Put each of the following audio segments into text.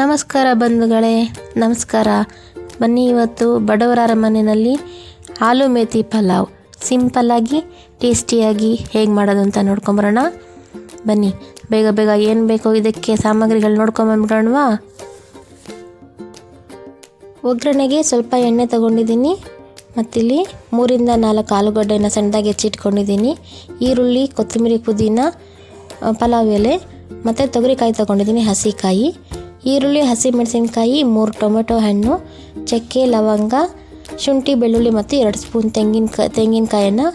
ನಮಸ್ಕಾರ ಬಂಧುಗಳೇ, ನಮಸ್ಕಾರ. ಬನ್ನಿ ಇವತ್ತು ಬಡವರ ಅರಮನೆಯಲ್ಲಿ ಆಲೂ ಮೇಥಿ ಪಲಾವ್. ಸಿಂಪಲ್ಲಾಗಿ ಟೇಸ್ಟಿಯಾಗಿ ಹೇಗೆ ಮಾಡೋದು ಅಂತ ನೋಡ್ಕೊಂಬರೋಣ. ಬನ್ನಿ, ಬೇಗ ಬೇಗ ಏನು ಬೇಕೋ ಇದಕ್ಕೆ ಸಾಮಗ್ರಿಗಳು ನೋಡ್ಕೊಂಬಂದ್ಬಿಡೋಣವಾ? ಒಗ್ಗರಣೆಗೆ ಸ್ವಲ್ಪ ಎಣ್ಣೆ ತಗೊಂಡಿದ್ದೀನಿ. ಮತ್ತಿಲ್ಲಿ ಮೂರಿಂದ ನಾಲ್ಕು ಆಲೂಗಡ್ಡೆನ ಸಣ್ಣದಾಗಿ ಹೆಚ್ಚಿಟ್ಕೊಂಡಿದ್ದೀನಿ. ಈರುಳ್ಳಿ, ಕೊತ್ತಂಬರಿ ಪುದೀನ ಪಲಾವ್ ಎಲೆ, ಮತ್ತು ತೊಗರಿಕಾಯಿ ತೊಗೊಂಡಿದ್ದೀನಿ, ಹಸಿಕಾಯಿ. ಈರುಳ್ಳಿ ಹಸಿಮೆಣಸಿನ್ಕಾಯಿ ಮೂರು ಟೊಮೆಟೊ ಹಣ್ಣು ಚಕ್ಕೆ ಲವಂಗ ಶುಂಠಿ ಬೆಳ್ಳುಳ್ಳಿ ಮತ್ತು ಎರಡು ಸ್ಪೂನ್ ತೆಂಗಿನಕಾಯಿ ತೆಂಗಿನಕಾಯನ್ನು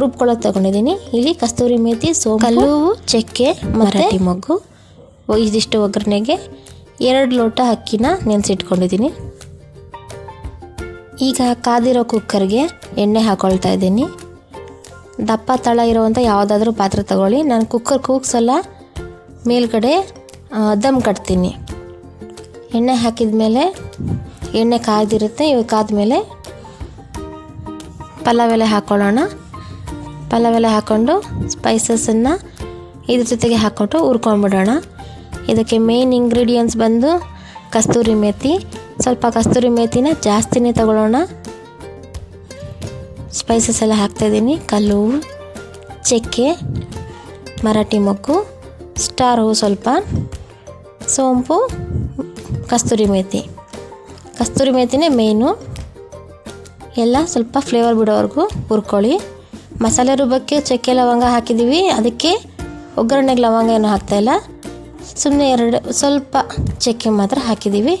ರುಬ್ಕೊಳ್ಳೋಕೆ ತಗೊಂಡಿದ್ದೀನಿ. ಇಲ್ಲಿ ಕಸ್ತೂರಿ ಮೇತಿ ಸೋಂಪು ಕಲ್ಲುವು ಚಕ್ಕೆ ಮರಾಠಿ ಮೊಗ್ಗು. ಇದಿಷ್ಟು ಒಗ್ಗರಣೆಗೆ ಎರಡು ಲೋಟ ಅಕ್ಕಿನ ನೆನೆಸಿಟ್ಕೊಂಡಿದ್ದೀನಿ. ಈಗ ಕಾದಿರೋ ಕುಕ್ಕರ್ಗೆ ಎಣ್ಣೆ ಹಾಕ್ಕೊಳ್ತಾ ಇದ್ದೀನಿ. ದಪ್ಪ ತಳ ಇರುವಂಥ ಯಾವುದಾದ್ರೂ ಪಾತ್ರೆ ತಗೊಳ್ಳಿ. ನಾನು ಕುಕ್ಕರ್ ಕೂಗ್ಸಲ್ಲ. ಮೇಲ್ಗಡೆ ದಮ್ ಕಟ್ತೀನಿ. ಎಣ್ಣೆ ಹಾಕಿದ ಮೇಲೆ ಎಣ್ಣೆ ಕಾದಿರುತ್ತೆ ಇವಾಗ ಕಾದ್ಮೇಲೆ ಪಲಾವ್ ಎಲೆ ಹಾಕ್ಕೊಳ್ಳೋಣ ಪಲಾವ್ ಎಲೆ ಹಾಕ್ಕೊಂಡು ಸ್ಪೈಸಸನ್ನು ಇದ್ರ ಜೊತೆಗೆ ಹಾಕ್ಕೊಂಡು ಹುರ್ಕೊಂಡ್ಬಿಡೋಣ ಇದಕ್ಕೆ ಮೇನ್ ಇಂಗ್ರೀಡಿಯೆಂಟ್ಸ್ ಬಂದು ಕಸ್ತೂರಿ ಮೇತಿ. ಸ್ವಲ್ಪ ಕಸ್ತೂರಿ ಮೇಥಿನ ಜಾಸ್ತಿನೇ ತಗೊಳ್ಳೋಣ. ಸ್ಪೈಸಸ್ ಎಲ್ಲ ಹಾಕ್ತಾಯಿದ್ದೀನಿ ಕಲ್ಲು, ಚಕ್ಕೆ, ಮರಾಠಿ ಮೊಗ್ಗು, ಸ್ಟಾರ್ ಹೂವು ಸ್ವಲ್ಪ, ಸೋಂಪು ಕಸ್ತೂರಿ ಮೇಥಿ ಕಸ್ತೂರಿ ಮೇಥಿನೇ ಮೇಯ್ನು ಎಲ್ಲ ಸ್ವಲ್ಪ ಫ್ಲೇವರ್ ಬಿಡೋವರೆಗೂ ಹುರ್ಕೊಳ್ಳಿ. ಮಸಾಲೆ ರುಬ್ಬಕ್ಕೆ ಚಕ್ಕೆ ಲವಂಗ ಹಾಕಿದ್ದೀವಿ. ಅದಕ್ಕೆ ಒಗ್ಗರಣೆಗೆ ಲವಂಗ ಏನು ಹಾಕ್ತಾಯಿಲ್ಲ ಸುಮ್ಮನೆ ಎರಡು, ಸ್ವಲ್ಪ ಚಕ್ಕೆ ಮಾತ್ರ ಹಾಕಿದ್ದೀವಿ.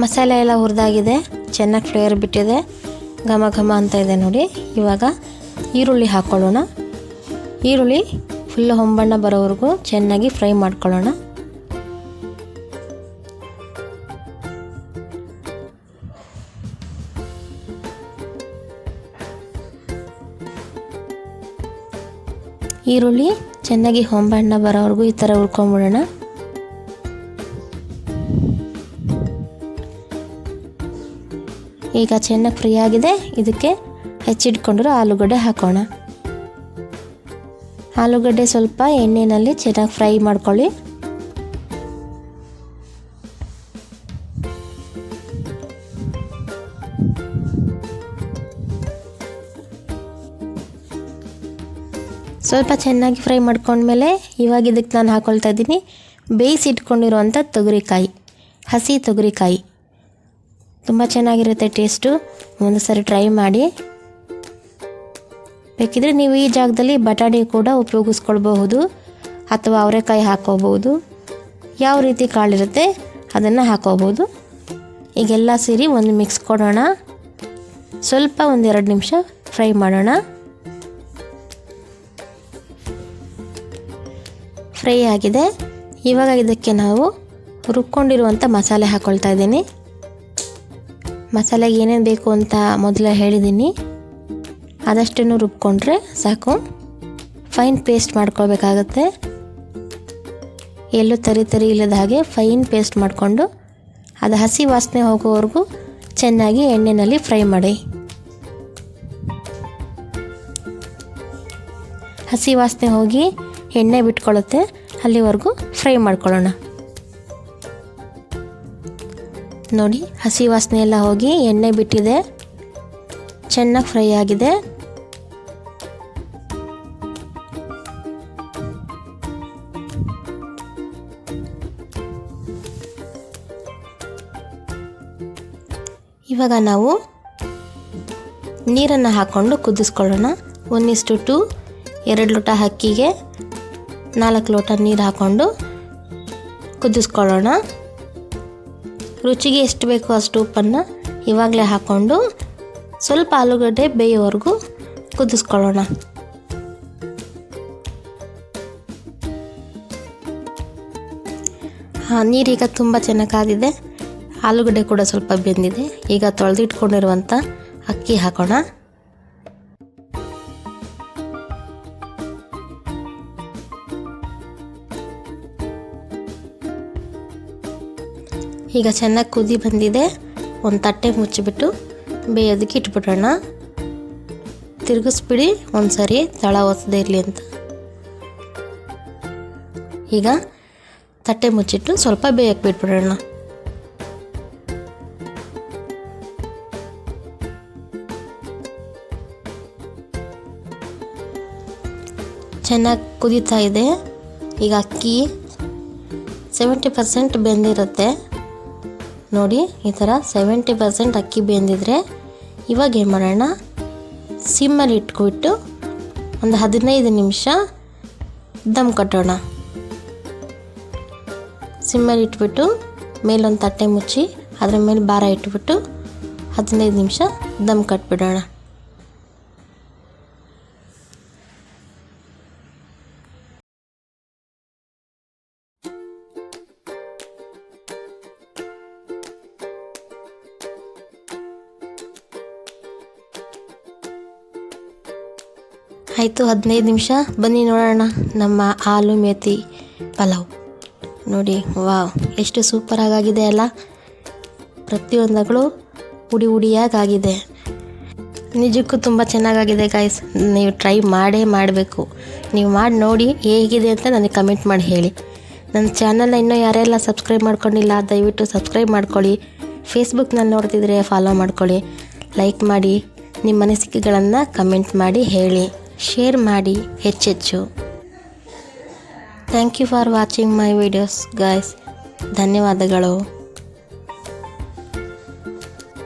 ಮಸಾಲೆ ಎಲ್ಲ ಹುರಿದಾಗಿದೆ. ಚೆನ್ನಾಗಿ ಫ್ಲೇವರ್ ಬಿಟ್ಟಿದೆ. ಘಮ ಘಮ ಅಂತ ಇದೆ ನೋಡಿ. ಇವಾಗ ಈರುಳ್ಳಿ ಹಾಕ್ಕೊಳ್ಳೋಣ ಈರುಳ್ಳಿ ಫುಲ್ ಹೊಂಬಣ್ಣ ಬರೋವರೆಗೂ ಚೆನ್ನಾಗಿ ಫ್ರೈ ಮಾಡ್ಕೊಳ್ಳೋಣ. ಈರುಳ್ಳಿ ಚೆನ್ನಾಗಿ ಹೊಂಬಣ್ಣ ಬರೋವರೆಗೂ ಈ ಥರ ಉಳ್ಕೊಂಬಿಡೋಣ ಈಗ ಚೆನ್ನಾಗಿ ಫ್ರೀ ಆಗಿದೆ, ಇದಕ್ಕೆ ಹೆಚ್ಚಿಟ್ಕೊಂಡಿರೋ ಆಲೂಗಡ್ಡೆ ಹಾಕೋಣ. ಆಲೂಗಡ್ಡೆ ಸ್ವಲ್ಪ ಎಣ್ಣೆಯಲ್ಲಿ ಚೆನ್ನಾಗಿ ಫ್ರೈ ಮಾಡ್ಕೊಳ್ಳಿ. ಸ್ವಲ್ಪ ಚೆನ್ನಾಗಿ ಫ್ರೈ ಮಾಡ್ಕೊಂಡ್ಮೇಲೆ ಇವಾಗ ಇದಕ್ಕೆ ನಾನು ಹಾಕೊಳ್ತಾ ಇದ್ದೀನಿ ಬೇಯಿಸಿಟ್ಕೊಂಡಿರುವಂಥ ತೊಗರಿಕಾಯಿ, ಹಸಿ ತೊಗರಿಕಾಯಿ. ತುಂಬ ಚೆನ್ನಾಗಿರುತ್ತೆ ಟೇಸ್ಟು. ಒಂದು ಸರಿ ಟ್ರೈ ಮಾಡಿ. ಬೇಕಿದ್ರೆ ನೀವು ಈ ಜಾಗದಲ್ಲಿ ಬಟಾಣಿ ಕೂಡ ಉಪಯೋಗಿಸ್ಕೊಳ್ಬಹುದು ಅಥವಾ ಅವರೆಕಾಯಿ ಹಾಕೋಬಹುದು. ಯಾವ ರೀತಿ ಕಾಳಿರುತ್ತೆ ಅದನ್ನು ಹಾಕೋಬಹುದು. ಈಗೆಲ್ಲ ಸೇರಿ ಒಂದು ಮಿಕ್ಸ್ ಕೊಡೋಣ. ಸ್ವಲ್ಪ ಒಂದೆರಡು ನಿಮಿಷ ಫ್ರೈ ಮಾಡೋಣ. ಫ್ರೈ ಆಗಿದೆ. ಇವಾಗ ಇದಕ್ಕೆ ನಾವು ರುಬ್ಕೊಂಡಿರುವಂಥ ಮಸಾಲೆ ಹಾಕ್ಕೊಳ್ತಾ ಇದ್ದೀನಿ. ಮಸಾಲೆಗೆ ಏನೇನು ಬೇಕು ಅಂತ ಮೊದಲೇ ಹೇಳಿದ್ದೀನಿ. ಆದಷ್ಟನ್ನು ರುಬ್ಕೊಂಡ್ರೆ ಸಾಕು. ಫೈನ್ ಪೇಸ್ಟ್ ಮಾಡ್ಕೊಳ್ಬೇಕಾಗತ್ತೆ. ಎಲ್ಲೂ ತರಿ ತರಿ ಇಲ್ಲದ ಹಾಗೆ ಫೈನ್ ಪೇಸ್ಟ್ ಮಾಡಿಕೊಂಡು ಅದು ಹಸಿ ವಾಸನೆ ಹೋಗೋವರೆಗೂ ಚೆನ್ನಾಗಿ ಎಣ್ಣೆಯಲ್ಲಿ ಫ್ರೈ ಮಾಡಿ. ಹಸಿ ವಾಸನೆ ಹೋಗಿ ಎಣ್ಣೆ ಬಿಟ್ಕೊಳ್ಳುತ್ತೆ. ಅಲ್ಲಿವರೆಗೂ ಫ್ರೈ ಮಾಡ್ಕೊಳ್ಳೋಣ. ನೋಡಿ, ಹಸಿ ವಾಸನೆ ಎಲ್ಲ ಹೋಗಿ ಎಣ್ಣೆ ಬಿಟ್ಟಿದೆ. ಚೆನ್ನಾಗಿ ಫ್ರೈ ಆಗಿದೆ. ಇವಾಗ ನಾವು ನೀರನ್ನು ಹಾಕ್ಕೊಂಡು ಕುದಿಸ್ಕೊಳ್ಳೋಣ. ಒಂದಿಷ್ಟು ಟು ಎರಡು ಲೋಟ ಅಕ್ಕಿಗೆ ನಾಲ್ಕು ಲೋಟ ನೀರು ಹಾಕ್ಕೊಂಡು ಕುದಿಸ್ಕೊಳ್ಳೋಣ. ರುಚಿಗೆ ಎಷ್ಟು ಬೇಕೋ ಅಷ್ಟು ಉಪ್ಪನ್ನು ಇವಾಗಲೇ ಹಾಕ್ಕೊಂಡು ಸ್ವಲ್ಪ ಆಲೂಗಡ್ಡೆ ಬೇಯೋವರೆಗೂ ಕುದಿಸ್ಕೊಳ್ಳೋಣ. ಹಾಂ, ನೀರೀಗ ತುಂಬ ಚೆನ್ನಾಗಿ ಕಾದಿದೆ ಆಲೂಗಡ್ಡೆ ಕೂಡ ಸ್ವಲ್ಪ ಬೆಂದಿದೆ. ಈಗ ತೊಳೆದಿಟ್ಕೊಂಡಿರುವಂಥ ಅಕ್ಕಿ ಹಾಕೋಣ. ಈಗ ಚೆನ್ನಾಗಿ ಕುದಿ ಬಂದಿದೆ. ಒಂದು ತಟ್ಟೆ ಮುಚ್ಚಿಬಿಟ್ಟು ಬೇಯೋದಕ್ಕೆ ಇಟ್ಬಿಡೋಣ. ತಿರುಗಿಸ್ಬಿಡಿ ಒಂದು ಸರಿ ತಳ ಒತ್ತದೇ ಇರಲಿ ಅಂತ. ಈಗ ತಟ್ಟೆ ಮುಚ್ಚಿಟ್ಟು ಸ್ವಲ್ಪ ಬೇಯಕ್ಕೆ ಬಿಟ್ಬಿಡೋಣ. ಚೆನ್ನಾಗಿ ಕುದೀತಾ ಇದೆ. ಈಗ ಅಕ್ಕಿ ಸೆವೆಂಟಿ ಪರ್ಸೆಂಟ್ ಬೆಂದಿರುತ್ತೆ. ನೋಡಿ, ಈ ಥರ ಸೆವೆಂಟಿ ಪರ್ಸೆಂಟ್ ಅಕ್ಕಿ ಬೆಂದಿದ್ರೆ ಇವಾಗ ಏನು ಮಾಡೋಣ? ಸಿಮ್ಮಲ್ಲಿ ಇಟ್ಕೊಬಿಟ್ಟು ಒಂದು ಹದಿನೈದು ನಿಮಿಷ ದಮ್ ಕಟ್ಟೋಣ. ಸಿಮ್ಮಲ್ಲಿ ಇಟ್ಬಿಟ್ಟು ಮೇಲೊಂದು ತಟ್ಟೆ ಮುಚ್ಚಿ ಅದರ ಮೇಲೆ ಭಾರ ಇಟ್ಬಿಟ್ಟು ಹದಿನೈದು ನಿಮಿಷ ದಮ್ ಕಟ್ಬಿಡೋಣ. ಆಯಿತು, ಹದಿನೈದು ನಿಮಿಷ. ಬನ್ನಿ ನೋಡೋಣ ನಮ್ಮ ಆಲೂ ಮೇತಿ ಪಲಾವ್. ನೋಡಿ, ವಾವ್, ಎಷ್ಟು ಸೂಪರಾಗಿ ಆಗಿದೆ ಅಲ್ಲ. ಪ್ರತಿಯೊಂದಗಳು ಉಡಿ ಉಡಿಯಾಗಾಗಿದೆ. ನಿಜಕ್ಕೂ ತುಂಬ ಚೆನ್ನಾಗಾಗಿದೆ ಗಾಯ್ಸ್ ನೀವು ಟ್ರೈ ಮಾಡೇ ಮಾಡಬೇಕು. ನೀವು ಮಾಡಿ ನೋಡಿ ಹೇಗಿದೆ ಅಂತ ನನಗೆ ಕಮೆಂಟ್ ಮಾಡಿ ಹೇಳಿ. ನನ್ನ ಚಾನಲ್ನ ಇನ್ನೂ ಯಾರೆಲ್ಲ ಸಬ್ಸ್ಕ್ರೈಬ್ ಮಾಡ್ಕೊಂಡಿಲ್ಲ, ದಯವಿಟ್ಟು ಸಬ್ಸ್ಕ್ರೈಬ್ ಮಾಡ್ಕೊಳ್ಳಿ. ಫೇಸ್ಬುಕ್ನಲ್ಲಿ ನೋಡ್ತಿದ್ರೆ ಫಾಲೋ ಮಾಡ್ಕೊಳ್ಳಿ. ಲೈಕ್ ಮಾಡಿ, ನಿಮ್ಮ ಅನಿಸಿಕೆಗಳನ್ನು ಕಮೆಂಟ್ ಮಾಡಿ ಹೇಳಿ. ಶೇರ್ ಮಾಡಿ ಹೆಚ್ಚೆಚ್ಚು. Thank you for watching my videos guys ಧನ್ಯವಾದಗಳು.